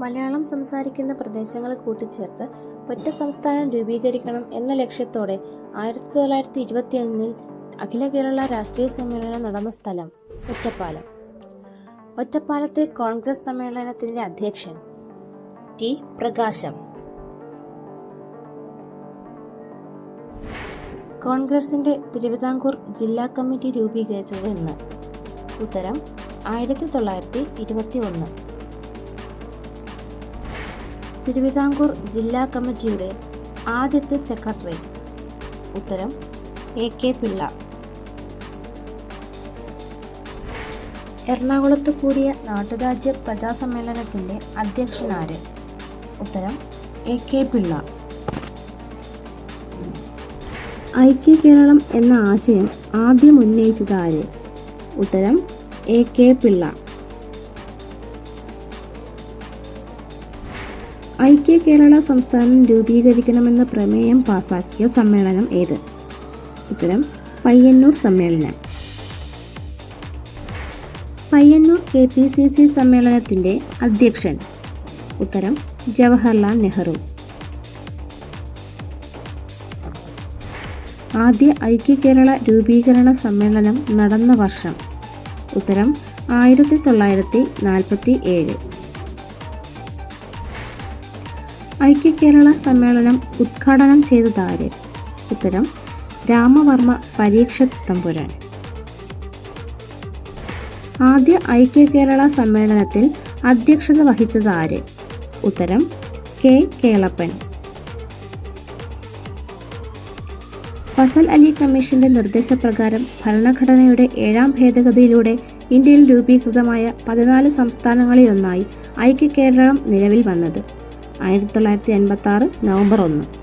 മലയാളം സംസാരിക്കുന്ന പ്രദേശങ്ങൾ കൂട്ടിച്ചേർത്ത് ഒറ്റ സംസ്ഥാനം രൂപീകരിക്കണം എന്ന ലക്ഷ്യത്തോടെ ആയിരത്തി തൊള്ളായിരത്തി ഇരുപത്തിയൊന്നിൽ അഖില കേരള രാഷ്ട്രീയ സമ്മേളനം നടന്ന സ്ഥലം ഒറ്റപ്പാലം. ഒറ്റപ്പാലത്തെ കോൺഗ്രസ് സമ്മേളനത്തിന്റെ അധ്യക്ഷൻ ടി പ്രകാശം. കോൺഗ്രസിന്റെ തിരുവിതാംകൂർ ജില്ലാ കമ്മിറ്റി രൂപീകരിച്ചത് എന്ന് ഉത്തരം ആയിരത്തി തൊള്ളായിരത്തി ഇരുപത്തി ഒന്ന് തിരുവിതാംകൂർ ജില്ലാ കമ്മിറ്റിയുടെ ആദ്യത്തെ സെക്രട്ടറി. ഉത്തരം എ കെ പിള്ള. എറണാകുളത്ത് കൂടിയ നാട്ടുരാജ്യ പ്രജാസമ്മേളനത്തിന്റെ അധ്യക്ഷനാര്? ഉത്തരം എ കെ പിള്ള. ഐക്യ കേരളം എന്ന ആശയം ആദ്യം ഉന്നയിച്ചത് ആര് ഉത്തരം എ കെ പിള്ള. ഐക്യ കേരള സംസ്ഥാനം രൂപീകരിക്കണമെന്ന പ്രമേയം പാസാക്കിയ സമ്മേളനം ഏത്? ഉത്തരം പയ്യന്നൂർ സമ്മേളനം. Payyanur K P C C സമ്മേളനത്തിന്റെ അധ്യക്ഷൻ. ഉത്തരം ജവഹർലാൽ നെഹ്റു. ആദ്യ ഐക്യ കേരള രൂപീകരണ സമ്മേളനം നടന്ന വർഷം. ഉത്തരം ആയിരത്തി തൊള്ളായിരത്തി നാൽപ്പത്തി ഏഴ് ഐക്യ കേരള സമ്മേളനം ഉദ്ഘാടനം ചെയ്തതാര് ഉത്തരം രാമവർമ്മ പരീക്ഷ തമ്പുരാൻ. ആദ്യ ഐക്യ കേരള സമ്മേളനത്തിൽ അധ്യക്ഷത വഹിച്ചത് ആര് ഉത്തരം കെ. കേളപ്പൻ. ഫസൽ അലി കമ്മീഷന്റെ നിർദ്ദേശപ്രകാരം ഭരണഘടനയുടെ ഏഴാം ഭേദഗതിയിലൂടെ ഇന്ത്യയിൽ രൂപീകൃതമായ പതിനാല് സംസ്ഥാനങ്ങളിലൊന്നായി ഐക്യ കേരളം നിലവിൽ വന്നത്. ആയിരത്തി തൊള്ളായിരത്തി അൻപത്തി നവംബർ ഒന്ന്.